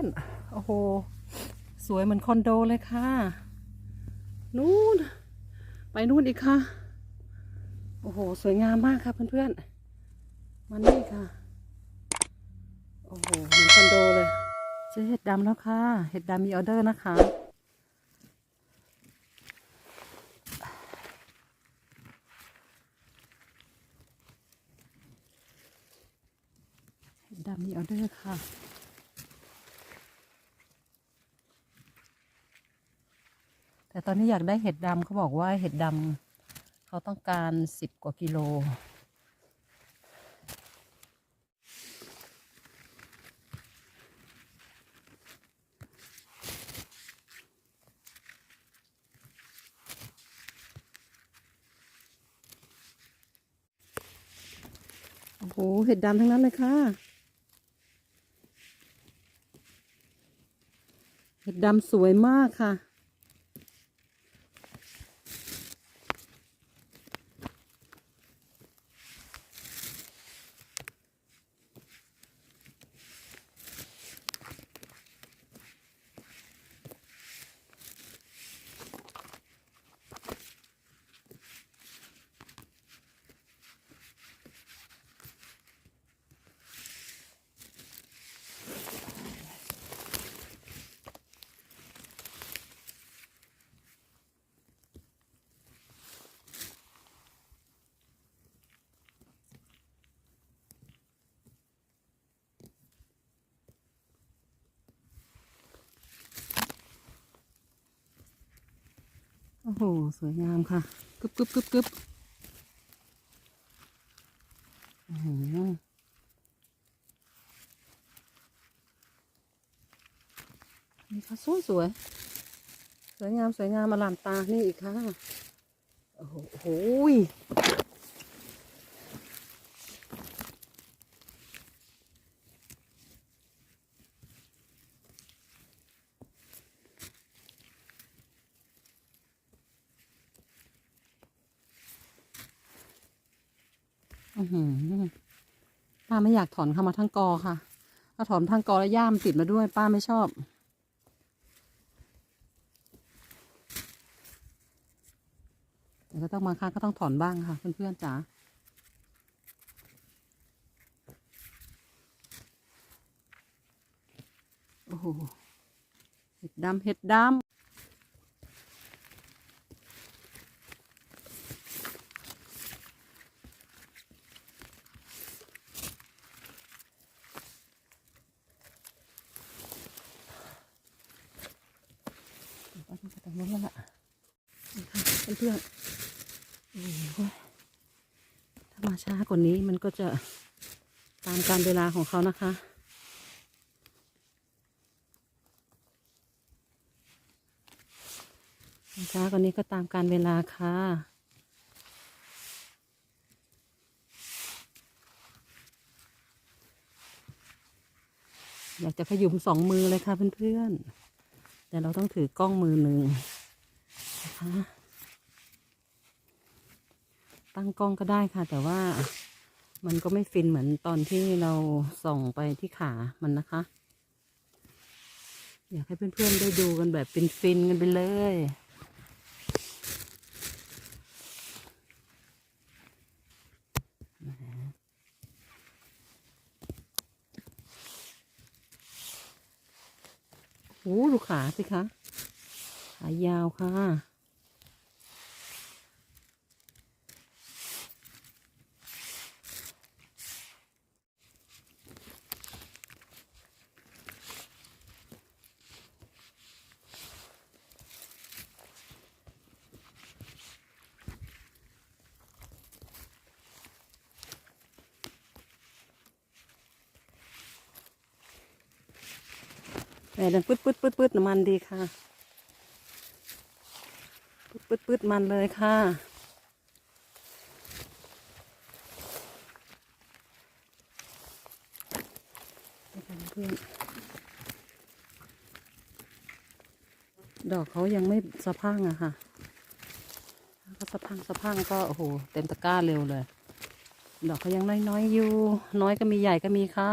อนโอ้โห สวยเหมือนคอนโดเลยค่ะ นู่น ไปนู่นอีกค่ะ โอ้โห สวยงามมากค่ะเพื่อนๆมานี่ค่ะ โอ้โห เหมือนคอนโดเลยเจอเห็ดดำแล้วค่ะ เห็ดดำมีออเดอร์นะคะเห็ดดำมีออเดอร์ค่ะ แต่ตอนนี้อยากได้เห็ดดำเขาบอกว่าเห็ดดำเขาต้องการสิบกว่ากิโล โอ้โห เห็ดดำทั้งนั้นเลยค่ะ เห็ดดำสวยมากค่ะ อ้โห สวยงามค่ะกึบกึบกึบกึบอื้อหือนี่ค่ะสวยสวย สวยงามสวยงามมาลามตา นี่อีกค่ะ โอ้โหโอ้โหยอื้อหือ ป้าไม่อยากถอนเข้ามาทั้งกอค่ะ ถ้าถอนทั้งกอแล้วย่ามติดมาด้วย ป้าไม่ชอบ แต่ก็ต้องบาครั้งก็ต้องถอนบ้างค่ะ เพื่อนๆจ๋าโอ้โหเห็ดดำเห็ดดำ นแล้วล่ะเพื่อนๆโอ้โหถ้ามาช้ากว่านี้มันก็จะตามการเวลาของเขานะคะมาช้ากว่านี้ก็ตามการเวลาค่ะอยากจะขยุมสองมือเลยค่ะเพื่อนๆ แต่เราต้องถือกล้องมือหนึ่ง ตั้งกล้องก็ได้ค่ะ แต่ว่ามันก็ไม่ฟินเหมือนตอนที่เราส่องไปที่ขามันนะคะ อยากให้เพื่อนๆได้ดูกันแบบเป็นฟินกันไปเลย โอ้ดูขาสิคะ ขายาวค่ะ แต่ดังปึ๊ดปึ๊ดปึ๊ดปึ๊ดน้ำมันดีค่ะปึ๊ดปึ๊ดปึ๊ดมันเลยค่ะ ดอกเขายังไม่สะพังอะค่ะถ้าสะพังสะพังก็โอ้โหเต็มตะกร้าเร็วเลย ดอกเขายังน้อยๆอยู่ น้อยก็มีใหญ่ก็มีค่ะ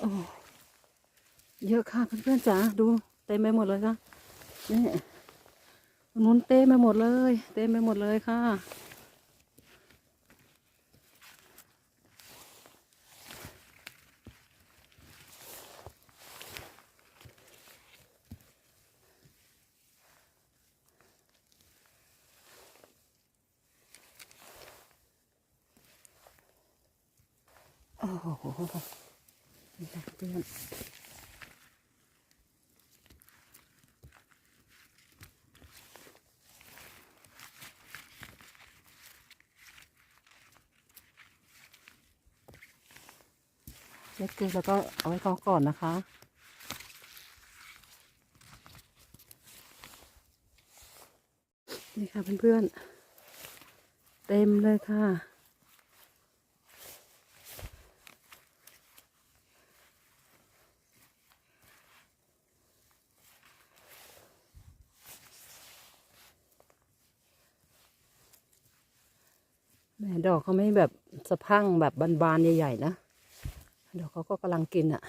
โอ้เยอะค่ะเพื่อนๆจ๋าดูเต็มไปหมดเลยค่ะนี่นุ้นเต็มไปหมดเลย เต็มไปหมดเลยค่ะโอ้โห เพื่อนเล็กเกินแล้วก็เอาไว้เขาก่อนนะคะนี่ค่ะเพื่อนๆเต็มเลยค่ะ ดอกเขาไม่แบบสะพังแบบบานๆใหญ่ๆนะดอกเขาก็กำลังกินอะ่ะ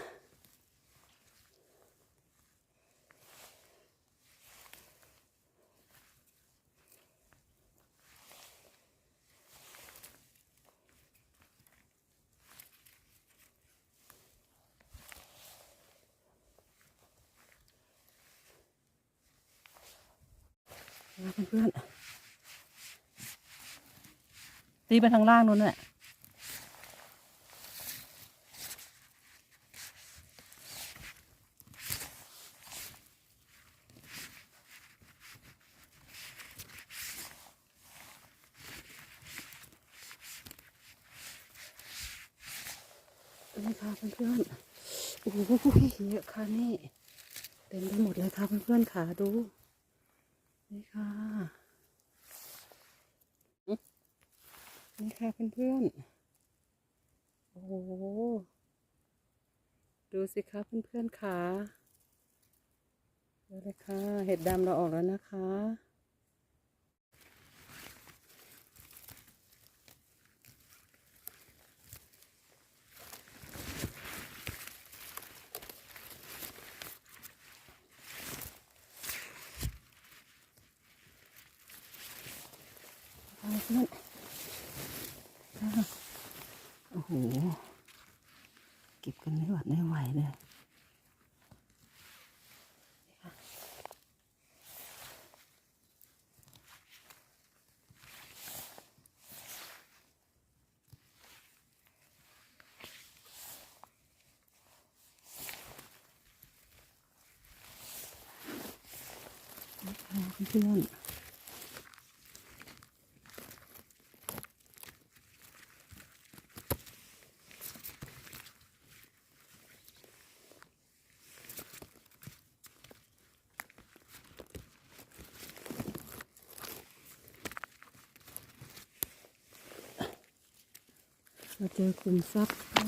นะเพื่อนๆ ตีไปทางล่างนู้นแหละนี่ค่ะเพื่อนๆโอ้โหเยอะค่ะนี่ เต็มไปหมดเลยค่ะเพื่อนๆค่ะดู นี่ค่ะ นี่ค่ะเพื่อนๆ โอ้โห ดูสิคะเพื่อนๆค่ะดูเลยค่ะ เห็ดดำเราออกแล้วนะคะเอาเพื่อน โอ้โห เก็บกันไม่หวัดไม่ไหวเลยนี่ค่ะนี่ค่ะเพื่อนๆ มาเจอคุมทรัพย์ค่ะ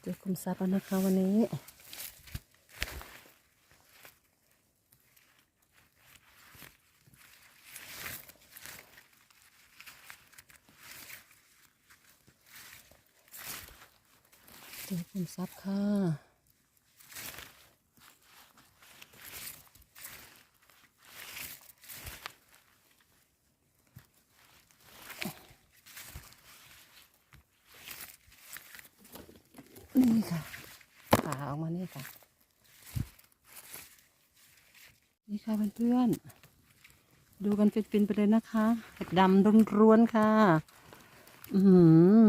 เจอคุมทรัพย์แล้วนะคะวันนี้เจอคุมทรัพย์ค่ะ นี่ค่ะ ขาออกมานี่ค่ะ นี่ค่ะเพื่อนๆดูกันเป็นๆไปเลยนะคะเห็ดดำร้วนๆค่ะ อืม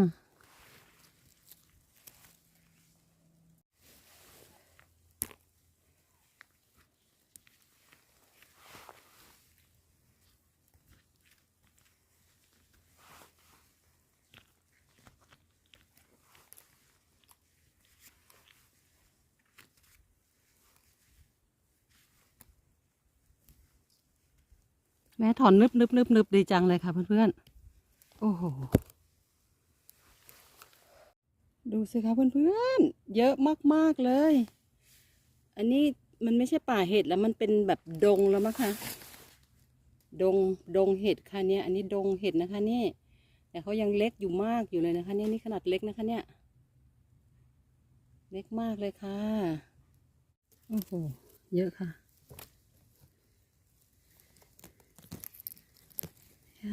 แม่ถอนนึบนึบนึบนึบดีจังเลยค่ะเพื่อนๆ โอ้โห ดูสิคะเพื่อนๆ เยอะมากๆเลย อันนี้มันไม่ใช่ป่าเห็ดแล้วมันเป็นแบบดงแล้วมั้งคะดงดงเห็ดค่ะเนี่ยอันนี้ดงเห็ดนะคะนี่แต่เขายังเล็กอยู่มากอยู่เลยนะคะเนี่ยนี่ขนาดเล็กนะคะเนี่ย เล็กมากเลยค่ะโอ้โหเยอะค่ะ โอ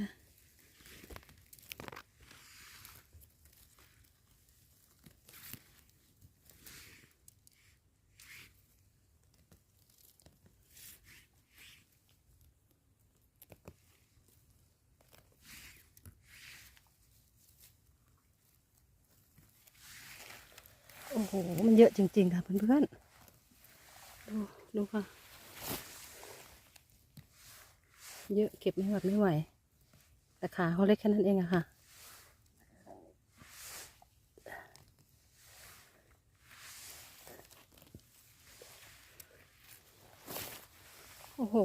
้โห มันเยอะจริง ๆ ค่ะเพื่อนๆ ดู ดูค่ะ เยอะเก็บไม่หมดไม่ไหว แต่ขาเขาเล็กแค่นั้นเองอะค่ะ โอ้โห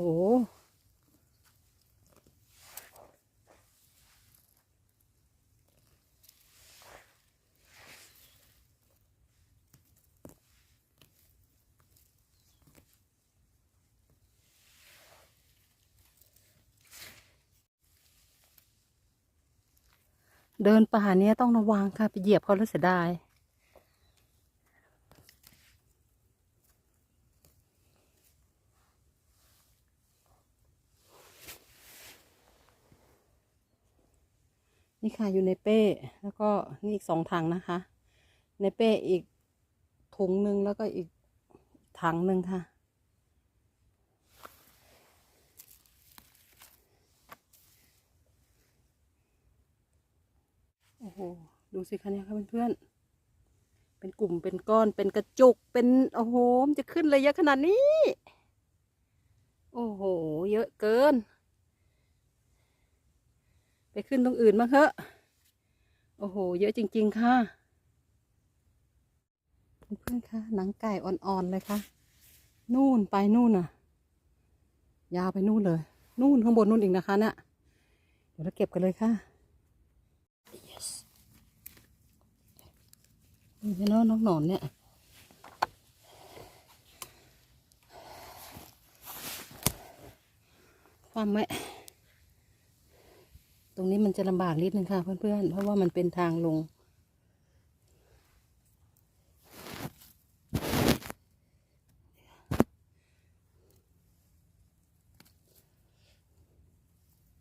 เดินป่าเนี้ยต้องระวังค่ะ ไปเหยียบเขาแล้วเสียดาย นี่ค่ะอยู่ในเป้ แล้วก็นี่อีกสองถังนะคะ ในเป้อีกถุงหนึ่งแล้วก็อีกถังหนึ่งค่ะ โอ้โห ดูสิคะเนี่ยค่ะเพื่อนๆ เป็นกลุ่มเป็นก้อนเป็นกระจุกเป็นโอ้โหมันจะขึ้นเลยเยอะขนาดนี้ โอ้โห เยอะเกิน ไปขึ้นตรงอื่นบ้างเถอะ โอ้โห เยอะจริง ๆ ค่ะเพื่อนๆคะหนังไก่อ่อนๆเลยค่ะ นู่นไปนู่นน่ะ ยาวไปนู่นเลย นู่นข้างบนนู่นอีกนะคะเนี่ยเดี๋ยวเราเก็บกันเลยค่ะ นี่เนาะน้องหนอนเนี่ยความแม่ตรงนี้มันจะลำบากนิดนึงค่ะเพื่อนๆ เพราะว่ามันเป็นทางลง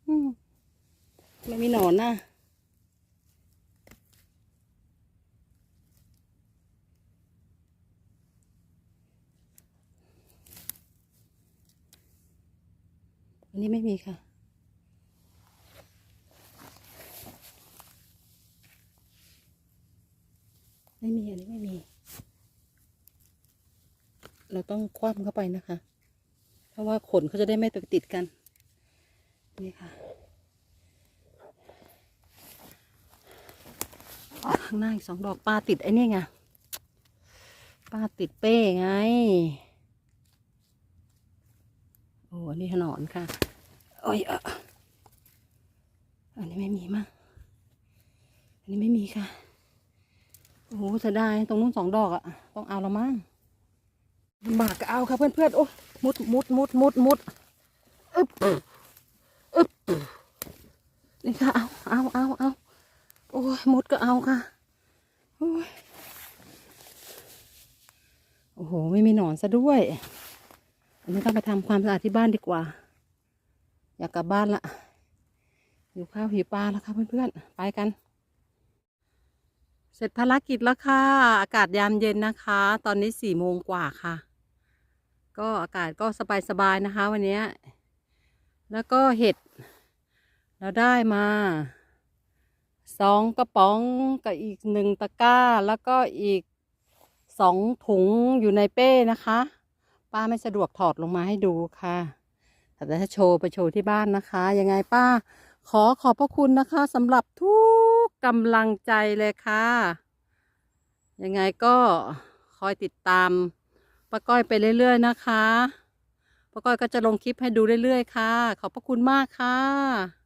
อืมไม่มีหนอนนะ อันนี้ไม่มีค่ะ ไม่มีอันนี้ไม่มี เราต้องคว่ำเข้าไปนะคะ เพราะว่าขนเขาจะได้ไม่ไปติดกัน นี่ค่ะ ข้างหน้าอีกสองดอกปลาติดไอ้นี่ไงปลาติดเป้ไง อ้อันนี้หนอนค่ะโอ้ยเอออันนี้ไม่มีมั้งอันนี้ไม่มีค่ะโอ้โหเสียดายตรงนู้นสองดอกอะต้องเอาละมั้งลำบากก็เอาค่ะเพื่อนๆโอ้มุดมุดมุดมุดมุดอึ๊บอึ๊บนี่ค่ะเอาเอาเอาเอาโอ้ยมุดก็เอาค่ะโอ้ยโอ้โห ไม่มีหนอนซะด้วย อันนี้ต้องไปทำความสะอาดที่บ้านดีกว่า อยากกลับบ้านละหิวข้าวหิวปลาแล้วค่ะเพื่อนๆ ไปกัน เสร็จภารกิจแล้วค่ะ อากาศยามเย็นนะคะ ตอนนี้สี่โมงกว่าค่ะ ก็อากาศก็สบายๆนะคะ วันนี้ แล้วก็เห็ด เราได้มาสองกระป๋องกับอีกหนึ่งตะกร้า แล้วก็อีกสองถุงอยู่ในเป้นะคะ ป้าไม่สะดวกถอดลงมาให้ดูค่ะแต่จะโชว์ไปโชว์ที่บ้านนะคะ ยังไงป้า ขอขอบพระคุณนะคะสำหรับทุกกำลังใจเลยค่ะ ยังไงก็คอยติดตามป้าก้อยไปเรื่อย ๆ นะคะป้าก้อยก็จะลงคลิปให้ดูเรื่อย ๆ ค่ะ ขอบพระคุณมากค่ะ